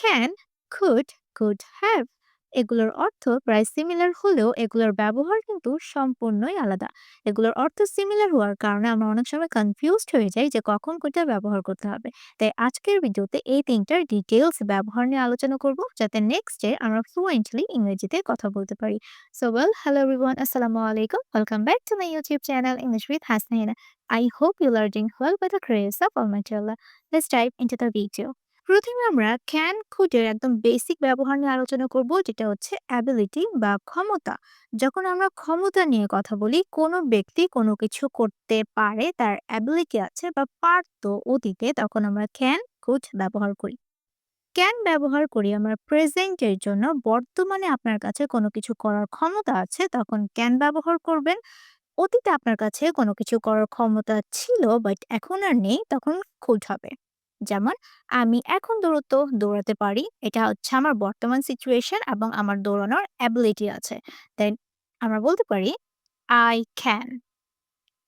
can, could, could have এগুলোর অর্থ প্রায় সিমিলার হলেও এগুলোর ব্যবহার কিন্তু সম্পূর্ণই আলাদা। এগুলোর অর্থ সিমিলার হওয়ার কারণে আমরা অনেক সময় কনফিউজড হয়ে যাই যে কখন কোনটা ব্যবহার করতে হবে। তাই আজকের ভিডিওতে এই তিনটার ডিটেলস ব্যবহার নিয়ে আলোচনা করব যাতে নেক্সট ডে আমরা ফ্লুয়েন্টলি ইংরেজিতে কথা বলতে পারি। সো ওয়েল হ্যালো এভরিওয়ান আসসালামু আলাইকুম। Welcome back to my YouTube channel English with Hasnaina I hope you are doing well by the grace of Almighty Allah. Let's dive into the. প্রথমে আমরা can কুডের একদম basic ব্যবহার নিয়ে আলোচনা করব, যেটা হচ্ছে অ্যাবিলিটি বা ক্ষমতা। যখন আমরা ক্ষমতা নিয়ে কথা বলি, কোনো ব্যক্তি কোনো কিছু করতে পারে, তার অ্যাবিলিটি আছে বা পারতো অতীতে, তখন আমরা ক্যান কুড ব্যবহার করি। ক্যান ব্যবহার করি আমরা প্রেজেন্টের জন্য, বর্তমানে আপনার কাছে কোনো কিছু করার ক্ষমতা আছে, তখন ক্যান ব্যবহার করবেন। অতীতে আপনার কাছে কোনো কিছু করার ক্ষমতা ছিল বাট এখন আর নেই, তখন কুড হবে। যেমন, আমি এখন দৌড়তো দৌড়াতে পারি। এটা হচ্ছে আমার বর্তমান সিচুয়েশন এবং আমার দৌড়ানোর অ্যাবিলিটি আছে। দেন আমরা বলতে পারি I can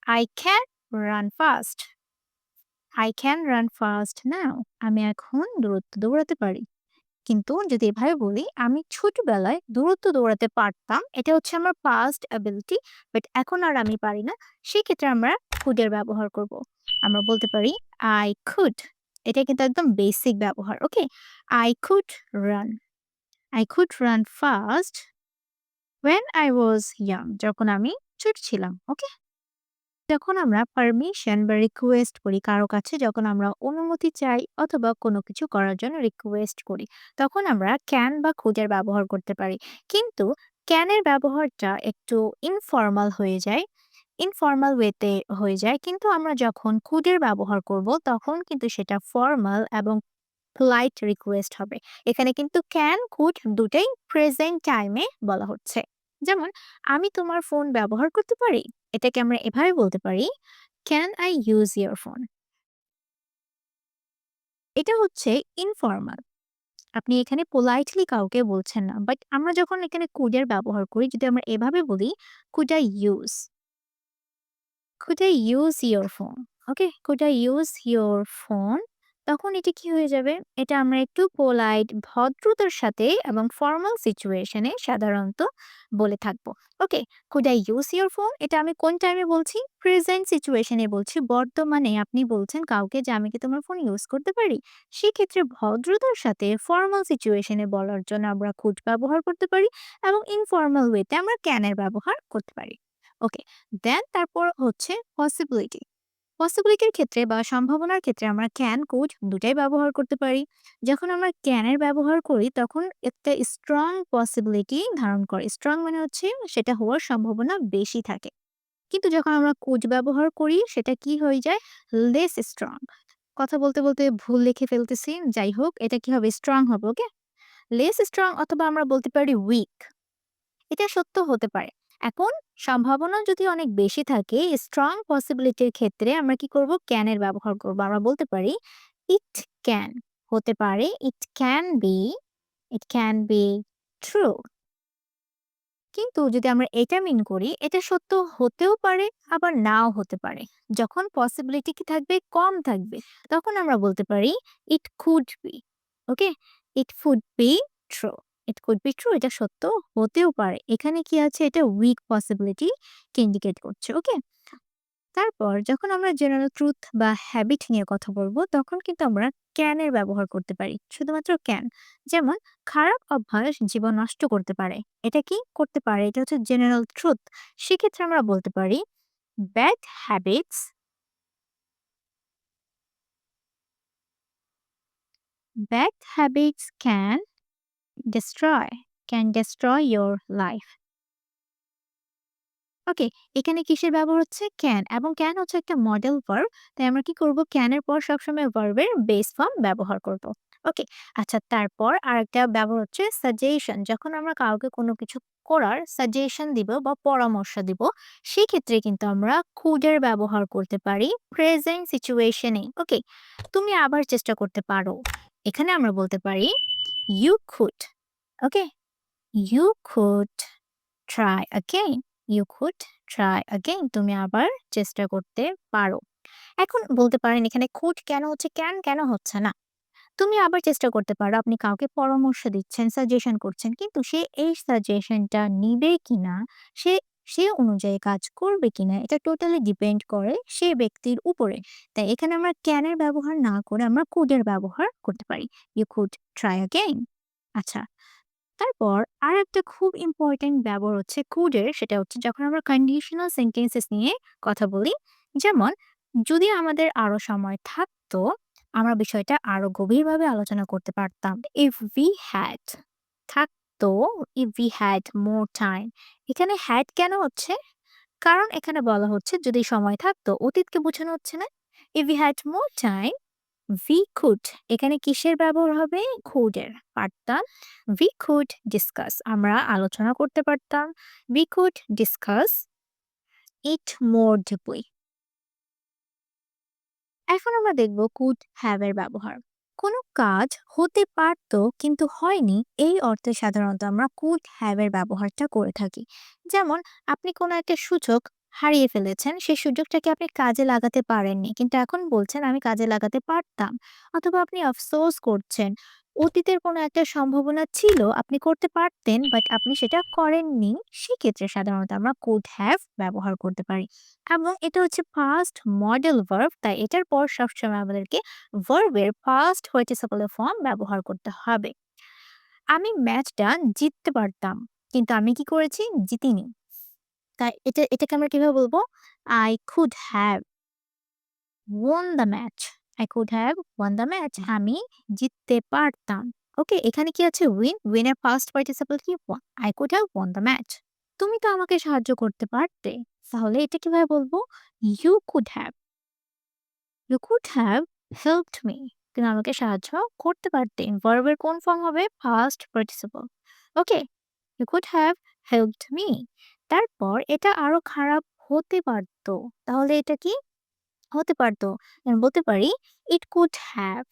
I can run fast. I can run fast now. আমি এখন দূরত্ব দৌড়াতে পারি। কিন্তু যদি এভাবে বলি, আমি ছোটবেলায় দূরত্ব দৌড়াতে পারতাম। এটা হচ্ছে আমার পাস্ট অ্যাবিলিটি বাট এখন আর আমি পারি না। সেক্ষেত্রে আমরা এর ব্যবহার করব। আমরা বলতে পারি আই could এটা কিন্তু একদম বেসিক ব্যবহার। Okay? I could run I could run fast when I was young. যখন আমি ছোট ছিলাম। ওকে? যখন আমরা পারমিশন বা রিকোয়েস্ট করি কারও কাছে, যখন আমরা অনুমতি চাই অথবা কোনো কিছু করার জন্য রিকোয়েস্ট করি, তখন আমরা ক্যান বা খুঁজের ব্যবহার করতে পারি কিন্তু ক্যানের ব্যবহারটা একটু ইনফর্মাল হয়ে যায় ইনফর্মাল ওয়েতে হয়ে যায়। কিন্তু আমরা যখন কুডের ব্যবহার করব, তখন কিন্তু সেটা ফর্মাল এবং পোলাইট রিকোয়েস্ট হবে। এখানে কিন্তু ক্যান কুড দুটাই প্রেজেন্ট টাইমে বলা হচ্ছে। যেমন, আমি তোমার ফোন ব্যবহার করতে পারি? এটাকে আমরা এভাবে বলতে পারি can I use your phone এটা হচ্ছে ইনফর্মাল আপনি এখানে পোলাইটলি কাউকে বলছেন না বাট আমরা যখন এখানে কুডের ব্যবহার করি, যদি আমরা এভাবে বলি could I use could I use your phone? Okay could I use your phone? তখন এটা কি হয়ে যাবে? এটা আমরা একটু পোলাইট ভদ্রতার সাথে এবং ফর্মাল সিচুয়েশনে সাধারণত বলে থাকব। Okay could I use your phone এটা আমি কোন টাইমে বলছি? প্রেজেন্ট সিচুয়েশনে বলছি। বর্তমানে আপনি বলছেন কাউকে যে আমি কি তোমার ফোন ইউজ করতে পারি? সেক্ষেত্রে ভদ্রতার সাথে ফর্মাল সিচুয়েশনে বলার জন্য আমরা কুড ব্যবহার করতে পারি এবং ইনফর্মাল ওয়েতে আমরা ক্যানের ব্যবহার করতে পারি। ওকে, দেন তারপর হচ্ছে পসিবিলিটি পসিবিলিটির ক্ষেত্রে বা সম্ভাবনার ক্ষেত্রে আমরা ক্যান কুড দুটাই ব্যবহার করতে পারি। যখন আমরা ক্যানের ব্যবহার করি, তখন একটা স্ট্রং পসিবিলিটি ধারণ করে। স্ট্রং মানে হচ্ছে সেটা হওয়ার সম্ভাবনা বেশি থাকে। কিন্তু যখন আমরা কুড ব্যবহার করি, সেটা কি হয়ে যায়? লেস স্ট্রং কথা বলতে বলতে ভুল লিখে ফেলতেছি। যাই হোক, এটা কি হবে? স্ট্রং হবে, ওকে? লেস স্ট্রং অথবা আমরা বলতে পারি উইক এটা সত্য হতে পারে। এখন সম্ভাবনা যদি অনেক বেশি থাকে স্ট্রং পসিবিলিটির ক্ষেত্রে আমরা কি করব? ক্যানের ব্যবহার করব। আমরা বলতে পারি ইট ক্যান হতে পারে it can be it can be true কিন্তু যদি আমরা এটা মিন করি, এটা সত্য হতেও পারে, আবার নাও হতে পারে। যখন পসিবিলিটি কি থাকবে? কম থাকবে। তখন আমরা বলতে পারি it could be okay it could be true it could be true এটা সত্য, হতেও পারে। এখানে কি আছে? এটা উইক পসিবিলিটি ইন্ডিকেট করছে ওকে তারপর যখন আমরা জেনারেল ট্রুথ বা হ্যাবিট নিয়ে কথা বলব, তখন কিন্তু আমরা ক্যানের ব্যবহার করতে পারি, শুধুমাত্র ক্যান যেমন, খারাপ অভ্যাস জীবন নষ্ট করতে পারে। এটা কি? করতে পারে, এটা হচ্ছে জেনারেল ট্রুথ সেক্ষেত্রে আমরা বলতে পারি bad habits bad habits can destroy, can destroy your life. Okay এখানে কিসের ব্যবহার হচ্ছে? ক্যান এবং ক্যান হচ্ছে একটা মডেল ভার্ব তাই আমরা কি করব? ক্যানের পর সবসময় ভার্বের বেস ফর্ম ব্যবহার করব। ওকে আচ্ছা তারপর আরেকটা ব্যবহার হচ্ছে সাজেশন যখন আমরা কাউকে কোনো কিছু করার সাজেশন দিব বা পরামর্শ দিব সেই ক্ষেত্রে কিন্তু আমরা কুডের ব্যবহার করতে পারি প্রেজেন্ট সিচুয়েশনে ওকে তুমি আবার চেষ্টা করতে পারো। এখানে আমরা বলতে পারি You could. Okay. You could try again. You could try again. তুমি আবার চেষ্টা করতে পারো। এখন বলতে পারেন এখানে could কেন হচ্ছে can কেন হচ্ছে না? তুমি আবার চেষ্টা করতে পারো। আপনি কাউকে পরামর্শ দিচ্ছেন, সাজেশন করছেন। কিন্তু সে এই সাজেশনটা নিবে কিনা, সে সে অনুযায়ী কাজ করবে কিনা, এটা টোটালি ডিপেন্ড করে সে ব্যক্তির উপরে। তাই এখানে আমরা ক্যানের ব্যবহার না করে আমরা কুড এর ব্যবহার করতে পারি। You could try again. আচ্ছা। তারপর আর একটা খুব ইম্পোর্টেন্ট ব্যবহার হচ্ছে কুড এর, সেটা হচ্ছে যখন আমরা কন্ডিশনাল সেন্টেন্সেস নিয়ে কথা বলি। যেমন যদি আমাদের আরও সময় থাকতো, আমরা বিষয়টা আরও গভীরভাবে আলোচনা করতে পারতাম। ইফ উই হ্যাড থাকতো, if we had more time. এখানে হ্যাড কেন হচ্ছে? কারণ এখানে বলা হচ্ছে যদি সময় থাকতো, অতীতকে বোঝানো হচ্ছে না? If we had more time, we could এখানে কিসের ব্যবহার হবে? কুড এর। পারতাম। উই কুড ডিসকাস আমরা আলোচনা করতে পারতাম। We could discuss it more deeply. এখন আমরা দেখব কুড হ্যাভ এর ব্যবহার। কোনো কাজ হতে পারত কিন্তু হয়নি এই অর্থে সাধারণত আমরা কুড হ্যাভ এর ব্যবহারটা করে থাকি। যেমন আপনি কোনো একটা সূচক হারিয়ে ফেলেছেন, সেই সুযোগটাকে আপনি কাজে লাগাতে পারেননি। কিন্তু এখন বলছেন আমি কাজে লাগাতে পারতাম। অথবা আপনি আফসোস করছেন। অতীতের কোনো একটা সম্ভাবনা ছিল, আপনি করতে পারতেন বাট আপনি সেটা করেননি। সেক্ষেত্রে সাধারণত আমরা কুড হ্যাভ ব্যবহার করতে পারি। এবং এটা হচ্ছে পাস্ট মডেল ভার্ব তাই এটার পর সবসময় আমাদেরকে ভার্বের পাস্ট পার্টিসিপল ফর্ম ব্যবহার করতে হবে। আমি ম্যাচটা জিততে পারতাম। কিন্তু আমি কি করেছি? জিতিনি। তাই এটা এটাকে আমরা কীভাবে বলব? I could have won the match. I could have won the match. আমি জিততে পারতাম। ওকে? এখানে কি আছে? উইন win এর পাস্ট পার্টিসিপল কি? I could have won the match. তুমি তো আমাকে সাহায্য করতে পারতে। তাহলে এটা কীভাবে বলব? You could have. You could have helped me. তুমি আমাকে সাহায্য করতে পারতে। ভার্বের কোন ফর্ম হবে? First participle. Okay? You could have helped me. তারপর এটা আরও খারাপ হতে পারতো। তাহলে এটা কি? হতে পারতো। বলতে পারি it could have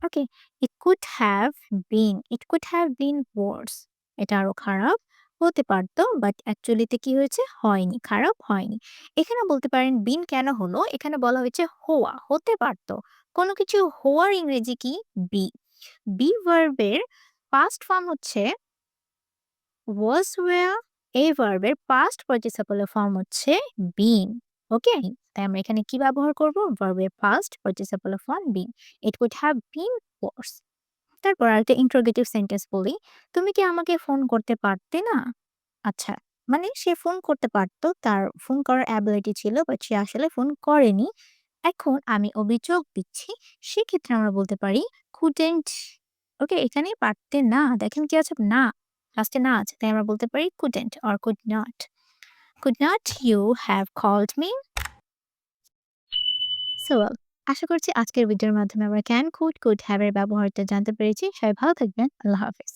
okay? It could have been it could have been worse এটা আরও খারাপ হতে পারতো বাট অ্যাকচুয়ালিতে কি হয়েছে? হয়নি। খারাপ হয়নি। এখানে বলতে পারেন বিন কেন হলো? এখানে বলা হয়েছে হোয়া হতে পারতো। কোনো কিছু হোয়ার ইংরেজি কি? বি বি ভার্বের পাস্ট ফর্ম হচ্ছে, was were এই ভার্বের পাস্ট পার্টিসিপল ফর্ম হচ্ছে, been. ওকে? তাই আমরা এখানে কি ব্যবহার করব? ভার্বের past participle of form been. It could have been worse. তারপর আরেকটা ইন্টারোগেটিভ সেন্টেন্স বলি। তুমি কি আমাকে ফোন করতে পারতে না? আচ্ছা। মানে সে ফোন করতে পারতো। তার ফোন করার অ্যাবিলিটি ছিল বাট সে আসলে ফোন করেনি। এখন আমি অভিযোগ দিচ্ছি। সেক্ষেত্রে আমরা বলতে পারি, couldn't. ওকে? এখানে পারতে না। দেখেন কি আছে? না। লাস্টে না আছে। তাই আমরা বলতে পারি couldn't or could not. Could not you have called me? So well, আশা করছি আজকের ভিডিওর মাধ্যমে আমরা ক্যান, কুড, কুড হ্যাভের ব্যবহারটা জানতে পেরেছি। সবাই ভালো থাকবেন। আল্লাহ হাফেজ।